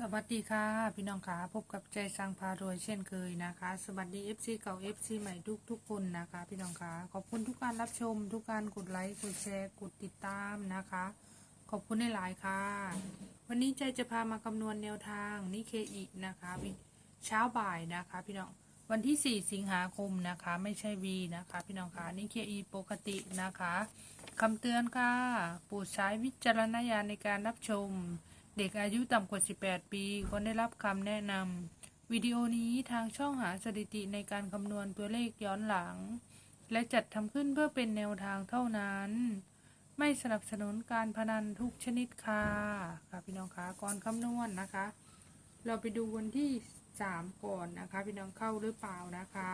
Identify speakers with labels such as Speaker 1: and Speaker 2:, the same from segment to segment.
Speaker 1: สวัสดีค่ะ พี่น้องค่ะพบกับใจสังพารวยเช่นเคยนะคะ สวัสดี FC เก่า FC ใหม่ทุกทุกคนนะคะ พี่น้องค่ะขอบคุณทุกการรับชม ทุกการกดไลค์กดแชร์กดติดตามนะคะ ขอบคุณในหลายๆค่ะ วันนี้ใจจะพามาคำนวณแนวทางนิเคอีนะคะวิเช้าบ่ายนะคะ พี่น้องวันที่ 4 สิงหาคมนะคะ ไม่ใช่วีนะคะ พี่น้องค่ะนิเคอีปกตินะคะคำเตือนค่ะโปรดใช้วิจารณญาณในการรับชม เด็กอายุต่ำกว่า 18 ปีควรได้รับคำแนะนำวิดีโอนี้ทางช่องหาสถิติในการคำนวณตัวเลขย้อนหลัง และจัดทำขึ้นเพื่อเป็นแนวทางเท่านั้น ไม่สนับสนุนการพนันทุกชนิดค่ะค่ะพี่น้องคะก่อนคำนวณนะคะ เราไปดูวันที่ 3 ก่อนนะคะ พี่น้องเข้าหรือเปล่านะคะ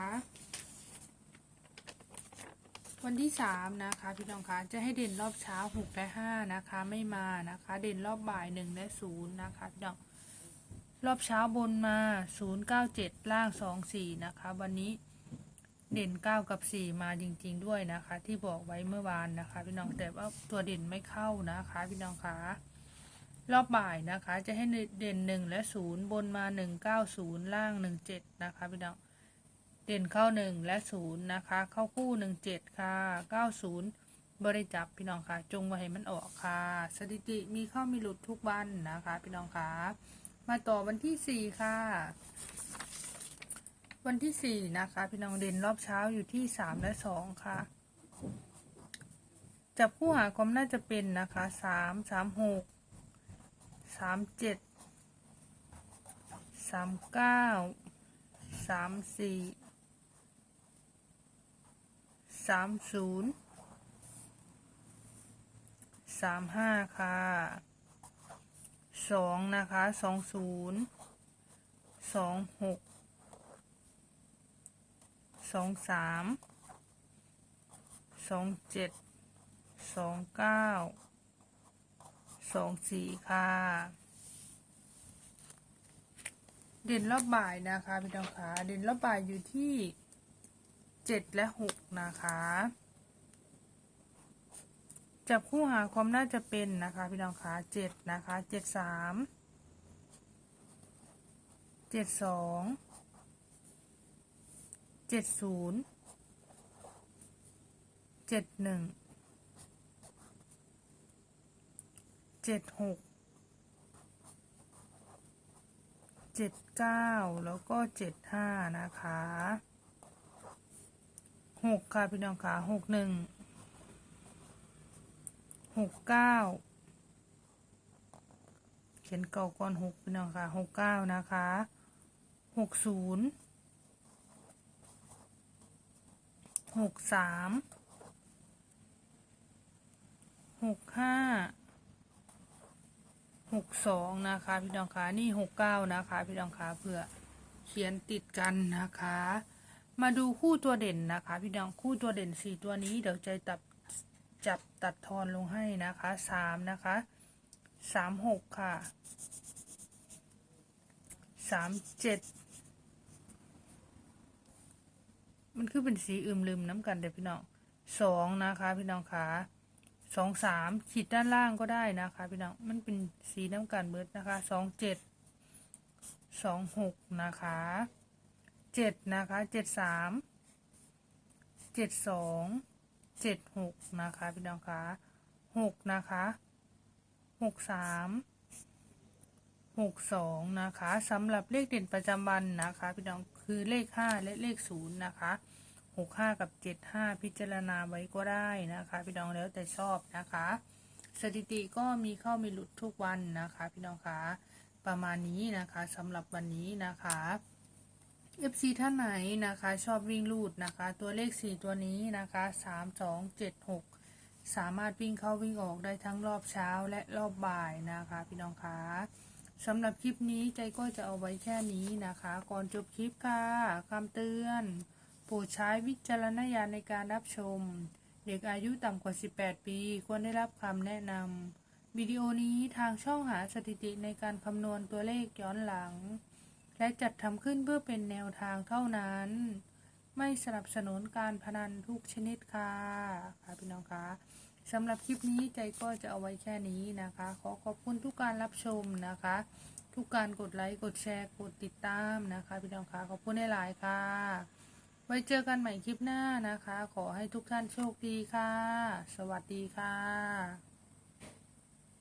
Speaker 1: วันที่สามนะคะพี่น้องคะจะให้เด่นรอบเช้าหกและห้านะคะ ไม่มานะคะ เด่นรอบบ่ายหนึ่งและศูนย์นะคะพี่น้องรอบเช้าบนมาศูนย์เก้าเจ็ดล่างสองสี่นะคะ วันนี้เด่นเก้ากับสี่มาจริง ๆ ด้วยนะคะ ที่บอกไว้เมื่อวานนะคะ พี่น้องแต่ว่าตัวเด่นไม่เข้านะคะ พี่น้องคะรอบบ่ายนะคะ จะให้เด่นหนึ่งและศูนย์บนมาหนึ่งเก้าศูนย์ล่างหนึ่งเจ็ดนะคะพี่น้อง เด่นเข้าหนึ่งและศูนย์นะคะ เข้าคู่หนึ่งเจ็ดค่ะเก้าศูนย์บริจับพี่น้องค่ะ จงมาให้มันออกค่ะ สถิติมีเข้ามีหลุดทุกวันนะคะ พี่น้องค่ะ มาต่อวันที่สี่ค่ะ วันที่สี่นะคะ พี่น้องเด่นรอบเช้าอยู่ที่สามและสองค่ะจับคู่หาความน่าจะเป็นนะคะสามสามหกสามเจ็ดสามเก้าสามสี่ สามศูนย์สามห้าค่ะสองนะคะสองศูนย์สองหกสองสามสองเจ็ดสองเก้าสองสี่ค่ะ เด่นรอบบ่ายนะคะพี่น้องคะเด่นรอบบ่ายอยู่ที่ เจ็ดและหกนะคะ จับคู่หาความน่าจะเป็นนะคะพี่น้องคะเจ็ดนะคะเจ็ดสามเจ็ดสองเจ็ดศูนย์เจ็ดหนึ่งเจ็ดหกเจ็ดเก้าแล้วก็เจ็ดห้านะคะ หกค่ะพี่น้องค่ะหกหนึ่งหกเก้าเขียนเก่าก่อนหกพี่น้องค่ะหกเก้านะคะหกศูนย์หกสามหกห้าหกสองนะคะพี่น้องค่ะนี่หกเก้านะคะพี่น้องค่ะเพื่อเขียนติดกันนะคะ มาดูคู่ตัวเด่นนะคะ พี่น้องคู่ตัวเด่นสี่ตัวนี้เดี๋ยวใจตับจับตัดทอนลงให้นะคะสามนะคะสามหกค่ะสามเจ็ดมันคือเป็นสีอึมลืมน้ำกันเดี๋ยวพี่น้องสองนะคะ พี่น้องคะสองสามขีดด้านล่างก็ได้นะคะ พี่น้องมันเป็นสีน้ำกันเบิดนะคะสองเจ็ดสองหกนะคะ เจ็ดนะคะเจ็ดสามเจ็ดสองเจ็ดหกนะคะพี่น้องคะหกนะคะหกสามหกสองนะคะสำหรับเลขเด่นประจำวันนะคะพี่น้องคือเลขห้าและเลขศูนย์นะคะหกห้ากับเจ็ดห้าพิจารณาไว้ก็ได้นะคะ พี่น้องแล้วแต่ชอบนะคะ สถิติก็มีเข้ามีหลุดทุกวันนะคะ พี่น้องคะประมาณนี้นะคะสำหรับวันนี้นะคะ FC ท่านไหนนะคะ ชอบวิ่งลูดนะคะ ตัวเลข 4 ตัวนี้นะคะ 3 2 7 6 สามารถวิ่งเข้าวิ่งออกได้ทั้งรอบเช้าและรอบบ่ายนะคะ พี่น้องคะสำหรับคลิปนี้ใจก็จะเอาไว้แค่นี้นะคะ ก่อนจบคลิปค่ะคำเตือนโปรดใช้วิจารณญาณในการรับชม เด็กอายุต่ำกว่า 18 ปี ควรได้รับคำแนะนำวิดีโอนี้ทางช่องหาสถิติในการคำนวณตัวเลขย้อนหลัง และจัดทำขึ้นเพื่อเป็นแนวทางเท่านั้น ไม่สนับสนุนการพนันทุกชนิดค่ะค่ะพี่น้องคะสำหรับคลิปนี้ใจก็จะเอาไว้แค่นี้นะคะ ขอขอบคุณทุกการรับชมนะคะ ทุกการกดไลค์กดแชร์กดติดตามนะคะ พี่น้องคะขอบคุณหลายค่ะ ไว้เจอกันใหม่คลิปหน้านะคะ ขอให้ทุกท่านโชคดีค่ะ สวัสดีค่ะ